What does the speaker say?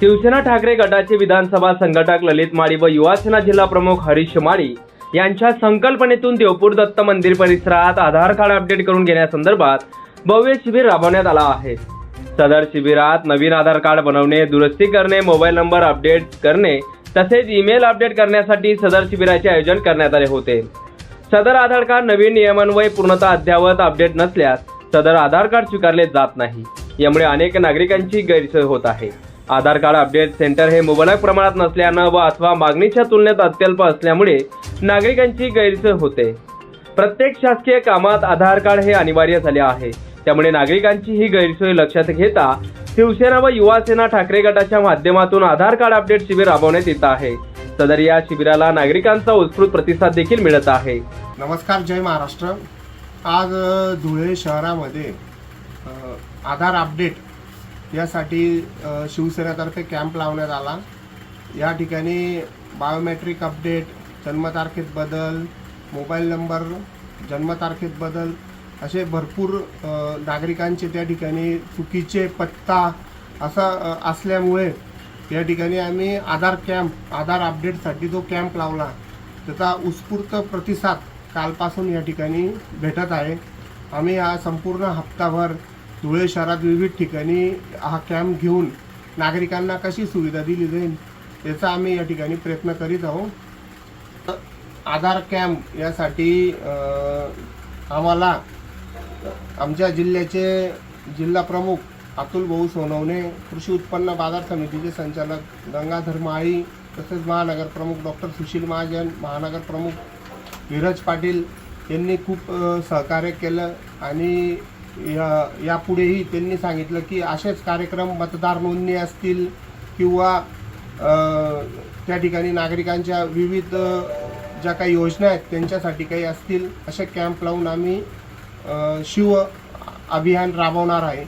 शिवसेना ठाकरे गटाचे विधानसभा संघटक ललित माळी व युवासेना जिल्हा प्रमुख हरीश माळी यांच्या संकल्पनेतून देवपूर दत्त मंदिर परिसरात आधार कार्ड अपडेट करून घेण्यासंदर्भात भव्य शिबिर राबवण्यात आला आहे. सदर शिबिरात नवीन आधार कार्ड बनवणे दुरुस्ती करणे मोबाईल नंबर अपडेट करणे तसेच ईमेल अपडेट करण्यासाठी सदर शिबिराचे आयोजन करण्यात आले होते. सदर आधार कार्ड नवीन नियमान्वये पूर्णतः अद्ययावत अपडेट नसल्यास सदर आधार कार्ड स्वीकारले जात नाही. यामुळे अनेक नागरिकांची गैरसोय होत आहे. आधार कार्ड अपडेट सेंटर हे मुबलक प्रमाणात नसल्यानं व अथवा मागणीच्या तुलनेत अत्यल्प असल्यामुळे नागरिकांची गैरसोय होते. प्रत्येक शासकीय कामात आधार कार्ड हे अनिवार्य झाले आहे. त्यामुळे नागरिकांची ही गैरसोय लक्षात घेता शिवसेना व युवासेना ठाकरे गटाच्या माध्यमातून आधार कार्ड अपडेट शिबिर राबवण्यात येत आहे. सदर या शिबिराला नागरिकांचा उत्स्फूर्त प्रतिसाद देखील मिळत आहे. नमस्कार जय महाराष्ट्र. आज धुळे शहरामध्ये आधार अपडेट यासाठी शिवसेनेतर्फे कॅम्प लावण्यात आला. या ठिकाणी बायोमेट्रिक अपडेट जन्मतारखेत बदल मोबाईल नंबर जन्मतारखेत बदल असे भरपूर नागरिकांचे त्या ठिकाणी चुकीचे पत्ता असा असल्यामुळे या ठिकाणी आम्ही आधार कॅम्प आधार अपडेटसाठी जो कॅम्प लावला त्याचा उत्स्फूर्त प्रतिसाद कालपासून या ठिकाणी भेटत आहे. आम्ही हा संपूर्ण हप्ताभर धुळे शहरात विविध ठिकाणी हा कॅम्प घेऊन नागरिकांना कशी सुविधा दिली जाईल याचा आम्ही या ठिकाणी प्रयत्न करीत आहोत. आधार कॅम्प यासाठी आम्हाला आमच्या जिल्ह्याचे जिल्हा प्रमुख अतुल भाऊ सोनवणे कृषी उत्पन्न बाजार समितीचे संचालक गंगाधर माळी तसेच महानगर प्रमुख डॉक्टर सुशील महाजन महानगर प्रमुख विरज पाटील यांनी खूप सहकार्य केलं आणि या यापुढेही त्यांनी सांगितलं की असेच कार्यक्रम मतदार नोंदणी असतील किंवा त्या ठिकाणी नागरिकांच्या विविध ज्या काही योजना आहेत त्यांच्यासाठी काही असतील असे कॅम्प लावून आम्ही शिव अभियान राबवणार आहे.